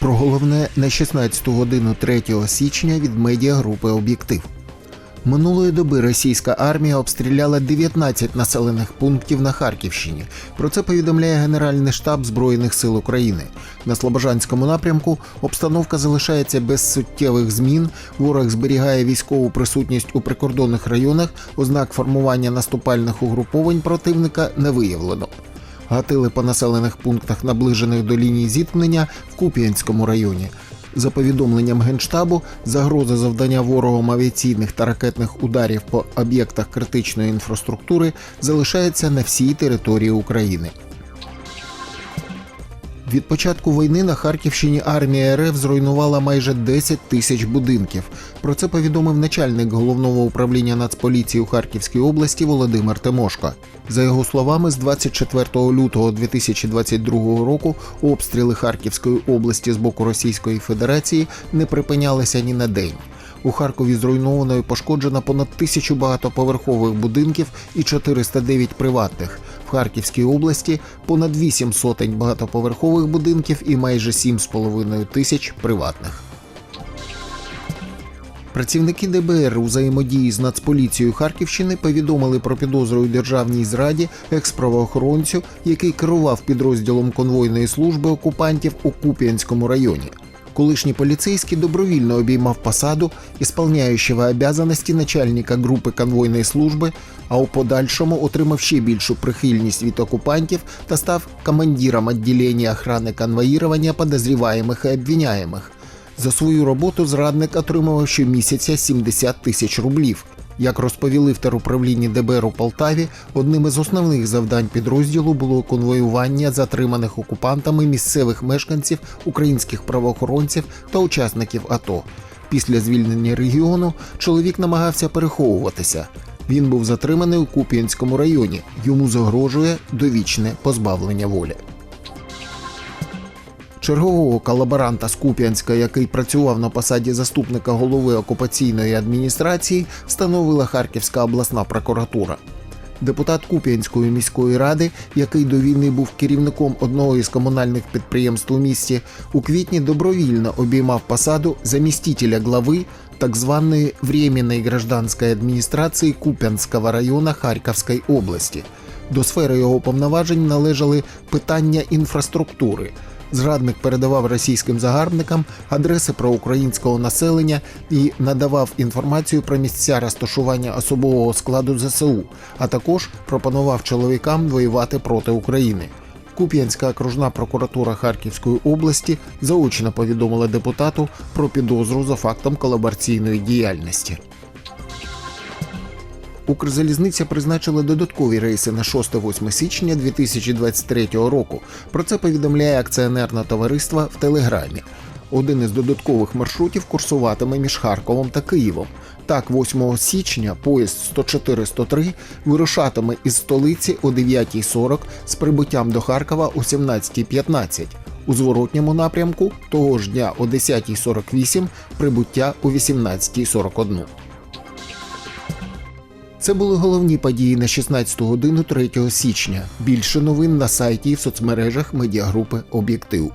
Про головне на 16 годину 3 січня від медіагрупи Об'єктив. Минулої доби російська армія обстріляла 19 населених пунктів на Харківщині. Про це повідомляє Генеральний штаб Збройних сил України. На Слобожанському напрямку обстановка залишається без суттєвих змін. Ворог зберігає військову присутність у прикордонних районах. Ознак формування наступальних угруповань противника не виявлено. Гатили по населених пунктах, наближених до лінії зіткнення в Куп'янському районі. За повідомленням Генштабу, загроза завдання ворогом авіаційних та ракетних ударів по об'єктах критичної інфраструктури залишається на всій території України. Від початку війни на Харківщині армія РФ зруйнувала майже 10 тисяч будинків. Про це повідомив начальник головного управління Нацполіції у Харківській області Володимир Тимошко. За його словами, з 24 лютого 2022 року обстріли Харківської області з боку Російської Федерації не припинялися ні на день. У Харкові зруйновано і пошкоджено понад тисячу багатоповерхових будинків і 409 приватних. В Харківській області понад 8 сотень багатоповерхових будинків і майже 7,5 тисяч приватних. Працівники ДБР у взаємодії з Нацполіцією Харківщини повідомили про підозру у державній зраді екс-правоохоронцю, який керував підрозділом конвойної служби окупантів у Куп'янському районі. Колишній поліцейський добровільно обіймав посаду ісполняючого обязаності начальника групи конвойної служби, а у подальшому отримав ще більшу прихильність від окупантів та став командиром відділення охрани конвоїрування подозріваємих і обвиняємих. За свою роботу зрадник отримував щомісяця 70 тисяч рублів. Як розповіли в теруправлінні ДБР у Полтаві, одним із основних завдань підрозділу було конвоювання затриманих окупантами місцевих мешканців, українських правоохоронців та учасників АТО. Після звільнення регіону чоловік намагався переховуватися. Він був затриманий у Куп'янському районі. Йому загрожує довічне позбавлення волі. Чергового колаборанта з Куп'янська, який працював на посаді заступника голови окупаційної адміністрації, встановила Харківська обласна прокуратура. Депутат Куп'янської міської ради, який до війни був керівником одного із комунальних підприємств у місті, у квітні добровільно обіймав посаду замістителя глави так званої Временної гражданської адміністрації Куп'янського району Харківської області. До сфери його повноважень належали питання інфраструктури. Зрадник передавав російським загарбникам адреси проукраїнського населення і надавав інформацію про місця розташування особового складу ЗСУ, а також пропонував чоловікам воювати проти України. Куп'янська окружна прокуратура Харківської області заочно повідомила депутату про підозру за фактом колабораційної діяльності. Укрзалізниця призначила додаткові рейси на 6-8 січня 2023 року. Про це повідомляє акціонерне товариство в Телеграмі. Один із додаткових маршрутів курсуватиме між Харковом та Києвом. Так, 8 січня поїзд 104-103 вирушатиме із столиці о 9.40 з прибуттям до Харкова о 17.15. У зворотньому напрямку того ж дня о 10.48 прибуття о 18.41. Це були головні події на 16 годину 3 січня. Більше новин на сайті і в соцмережах медіагрупи Об'єктив.